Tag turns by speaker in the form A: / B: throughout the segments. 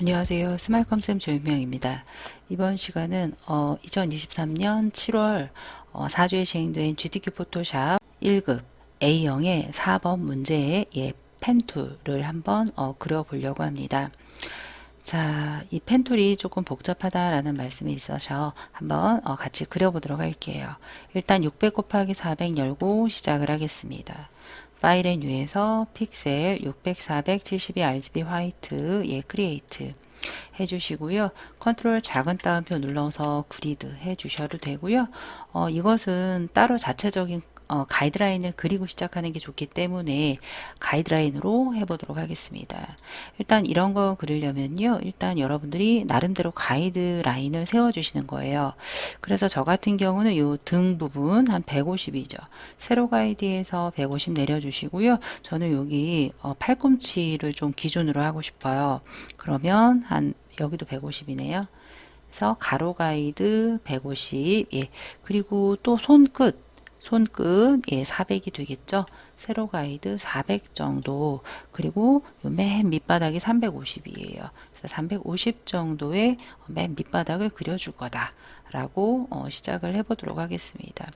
A: 안녕하세요. 스마일컴쌤 조윤명입니다. 이번 시간은 어, 2023년 7월 어, 4주에 시행된 GTQ 포토샵 1급 A형의 4번 문제의 예, 펜툴을 한번 어, 그려보려고 합니다. 자, 이 펜툴이 조금 복잡하다라는 말씀이 있어서 한번 어, 같이 그려보도록 할게요. 일단 600 곱하기 400 열고 시작을 하겠습니다. 파일의 뉴에서 픽셀 600, 472 RGB 화이트 예 크리에이트 해주시고요. 컨트롤 작은 따옴표 눌러서 그리드 해주셔도 되고요. 어, 이것은 따로 자체적인 어, 가이드라인을 그리고 시작하는 게 좋기 때문에 가이드라인으로 해보도록 하겠습니다. 일단 이런 거 그리려면요. 일단 여러분들이 나름대로 가이드라인을 세워주시는 거예요. 그래서 저 같은 경우는 이등 부분 한 150이죠. 세로 가이드에서 150 내려주시고요. 저는 여기 어, 팔꿈치를 좀 기준으로 하고 싶어요. 그러면 한 여기도 150이네요. 그래서 가로 가이드 150, 예. 그리고 또 손끝 손끝 예 400이 되겠죠. 세로 가이드 400 정도 그리고 맨 밑바닥이 350이에요. 그래서 350 정도의 맨 밑바닥을 그려줄 거다. 라고 어, 시작을 해보도록 하겠습니다.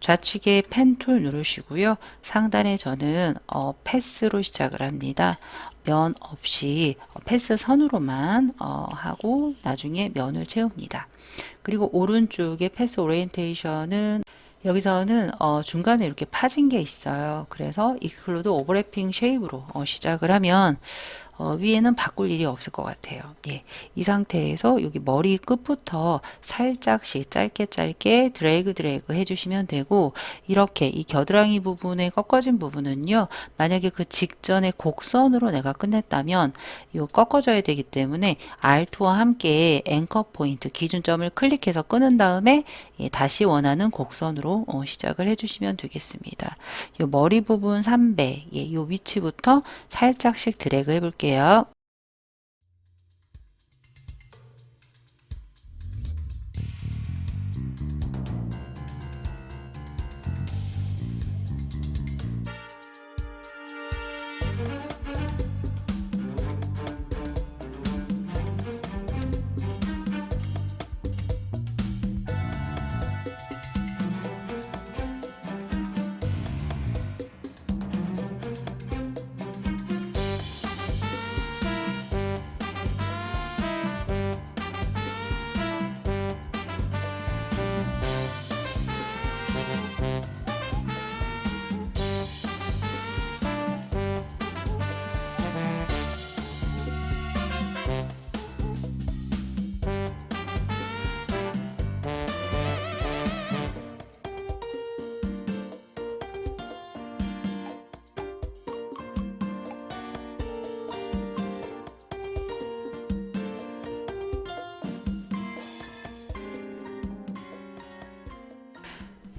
A: 좌측에 펜 툴 누르시고요. 상단에 저는 어, 패스로 시작을 합니다. 면 없이 어, 패스 선으로만 어, 하고 나중에 면을 채웁니다. 그리고 오른쪽에 패스 오리엔테이션은 여기서는 어, 중간에 이렇게 파진 게 있어요. 그래서 익스클루드 오버래핑 쉐입으로 어, 시작을 하면 어, 위에는 바꿀 일이 없을 것 같아요. 예, 이 상태에서 여기 머리 끝부터 살짝씩 짧게 짧게 드래그 드래그 해주시면 되고 이렇게 이 겨드랑이 부분에 꺾어진 부분은요. 만약에 그 직전에 곡선으로 내가 끝냈다면 요 꺾어져야 되기 때문에 Alt와 함께 앵커 포인트 기준점을 클릭해서 끊은 다음에 예, 다시 원하는 곡선으로 어, 시작을 해주시면 되겠습니다. 요 머리 부분 3배, 예, 요 위치부터 살짝씩 드래그 해볼게요. 볼게요.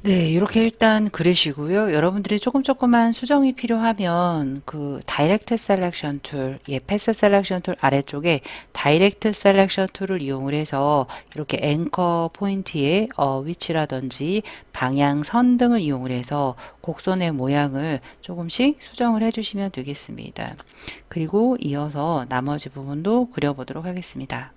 A: 네, 이렇게 일단 그리시고요. 여러분들이 조금 조금만 수정이 필요하면 그 다이렉트 셀렉션 툴, 예, 패스 셀렉션 툴 아래쪽에 다이렉트 셀렉션 툴을 이용을 해서 이렇게 앵커 포인트의 어, 위치라든지 방향선 등을 이용을 해서 곡선의 모양을 조금씩 수정을 해주시면 되겠습니다. 그리고 이어서 나머지 부분도 그려보도록 하겠습니다.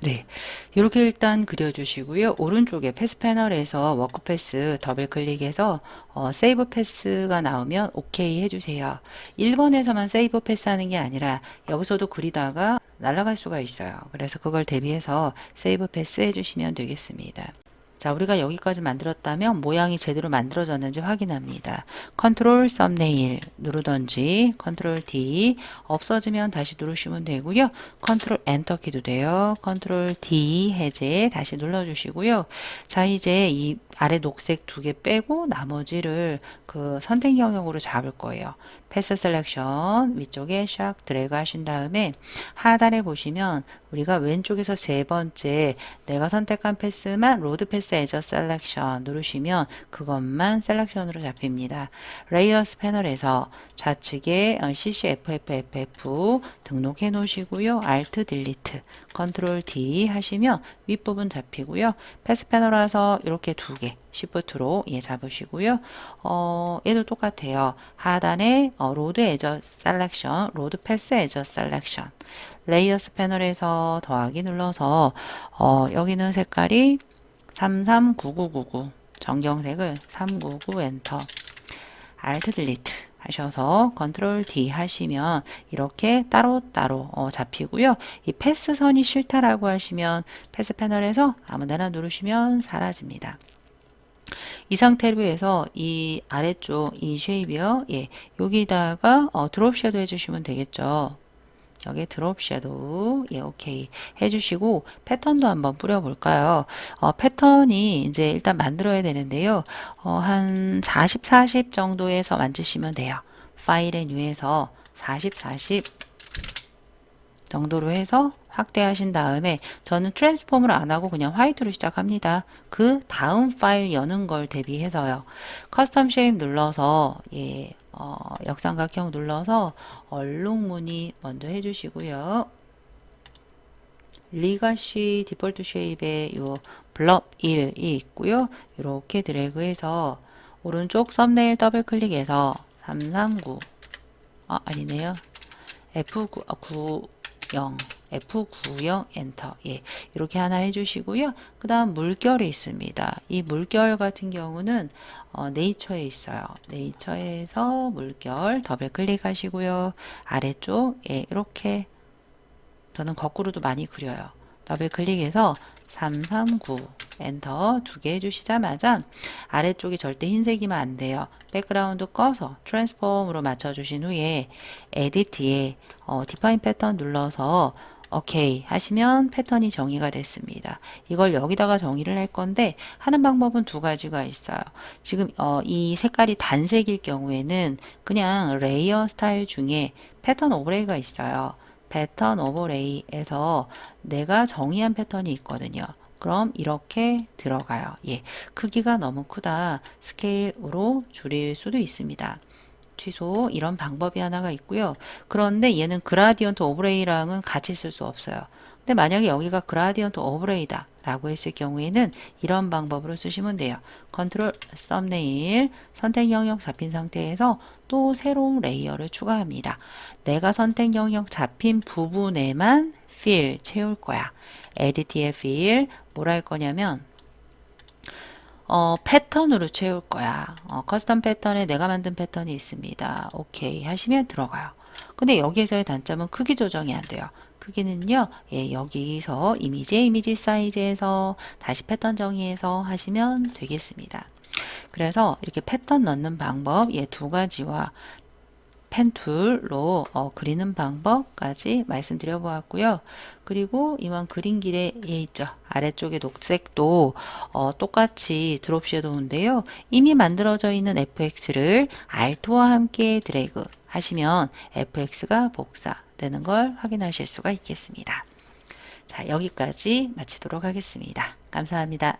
A: 네, 이렇게 일단 그려주시고요. 오른쪽에 패스 패널에서 워크 패스 더블 클릭해서 어, 세이브 패스가 나오면 오케이 해주세요. 1번에서만 세이브 패스 하는 게 아니라 여기서도 그리다가 날아갈 수가 있어요. 그래서 그걸 대비해서 세이브 패스 해주시면 되겠습니다. 자, 우리가 여기까지 만들었다면 모양이 제대로 만들어졌는지 확인합니다. 컨트롤 썸네일 누르던지 컨트롤 D 없어지면 다시 누르시면 되고요. 컨트롤 엔터 키도 돼요. 컨트롤 D 해제 다시 눌러주시고요. 자, 이제 이 아래 녹색 두 개 빼고 나머지를 그 선택 영역으로 잡을 거예요. 패스 셀렉션 위쪽에 샥 드래그 하신 다음에 하단에 보시면 우리가 왼쪽에서 세 번째 내가 선택한 패스만 로드 패스 에저 셀렉션 누르시면 그것만 셀렉션으로 잡힙니다. 레이어스 패널에서 좌측에 어, CCFFFF 등록해 놓으시고요. Alt 딜리트, 컨트롤 D 하시면 윗부분 잡히고요. 패스 패널 와서 이렇게 두 개, Shift로 예 잡으시고요. 어, 얘도 똑같아요. 하단에 어, 로드 에저 셀렉션, 로드 패스 에저 셀렉션. 레이어스 패널에서 더하기 눌러서 어, 여기는 색깔이 339999 정경색을 399 엔터 Alt 딜리트 하셔서 컨트롤 D 하시면 이렇게 따로따로 어, 잡히고요. 이 패스 선이 싫다라고 하시면 패스 패널에서 아무데나 누르시면 사라집니다. 이 상태로 해서 이 아래쪽 이 쉐입이요. 예, 여기다가 어, 드롭 섀도우 해주시면 되겠죠. 여기 드롭 섀도우 예 오케이 해주시고 패턴도 한번 뿌려볼까요 어, 패턴이 이제 일단 만들어야 되는데요 어, 한 40, 40 정도에서 만드시면 돼요 파일에 뉴에서 40, 40 정도로 해서 확대하신 다음에 저는 트랜스폼을 안 하고 그냥 화이트로 시작합니다. 그 다음 파일 여는 걸 대비해서요. 커스텀 쉐입 눌러서 예, 어, 역삼각형 눌러서 얼룩 무늬 먼저 해주시고요. 리가시 디폴트 쉐입에 요 블럽 1이 있고요. 이렇게 드래그해서 오른쪽 썸네일 더블 클릭해서 339 아, 아니네요. F9, 아, 90, F90 엔터. 예. 이렇게 하나 해주시고요. 그 다음 물결이 있습니다. 이 물결 같은 경우는 어, 네이처에 있어요. 네이처에서 물결 더블 클릭하시고요. 아래쪽, 예, 이렇게 저는 거꾸로도 많이 그려요. 더블 클릭해서 339 엔터 두 개 해주시자마자 아래쪽이 절대 흰색이면 안 돼요. 백그라운드 꺼서 트랜스폼으로 맞춰주신 후에 에디트에 어, 디파인 패턴 눌러서 오케이 하시면 패턴이 정의가 됐습니다. 이걸 여기다가 정의를 할 건데 하는 방법은 두 가지가 있어요. 지금 어, 이 색깔이 단색일 경우에는 그냥 레이어 스타일 중에 패턴 오버레이가 있어요. 패턴 오버레이에서 내가 정의한 패턴이 있거든요. 그럼 이렇게 들어가요. 예, 크기가 너무 크다. 스케일으로 줄일 수도 있습니다. 취소 이런 방법이 하나가 있고요. 그런데 얘는 그라디언트 오브레이랑은 같이 쓸 수 없어요. 근데 만약에 여기가 그라디언트 오브레이다 라고 했을 경우에는 이런 방법으로 쓰시면 돼요. 컨트롤 썸네일 선택 영역 잡힌 상태에서 또 새로운 레이어를 추가합니다. 내가 선택 영역 잡힌 부분에만 fill 채울 거야. 에디트의 fill 뭘 할 거냐면 어, 패턴으로 채울 거야. 어, 커스텀 패턴에 내가 만든 패턴이 있습니다. 오케이 하시면 들어가요. 근데 여기에서의 단점은 크기 조정이 안 돼요. 크기는요, 예, 여기서 이미지, 이미지 사이즈에서 다시 패턴 정의해서 하시면 되겠습니다. 그래서 이렇게 패턴 넣는 방법, 예, 두 가지와 펜툴로 어, 그리는 방법까지 말씀드려 보았고요. 그리고 이만 그린 길에 예 있죠. 아래쪽에 녹색도 어, 똑같이 드롭 섀도우인데요. 이미 만들어져 있는 fx를 alt와 함께 드래그 하시면 fx가 복사되는 걸 확인하실 수가 있겠습니다. 자, 여기까지 마치도록 하겠습니다. 감사합니다.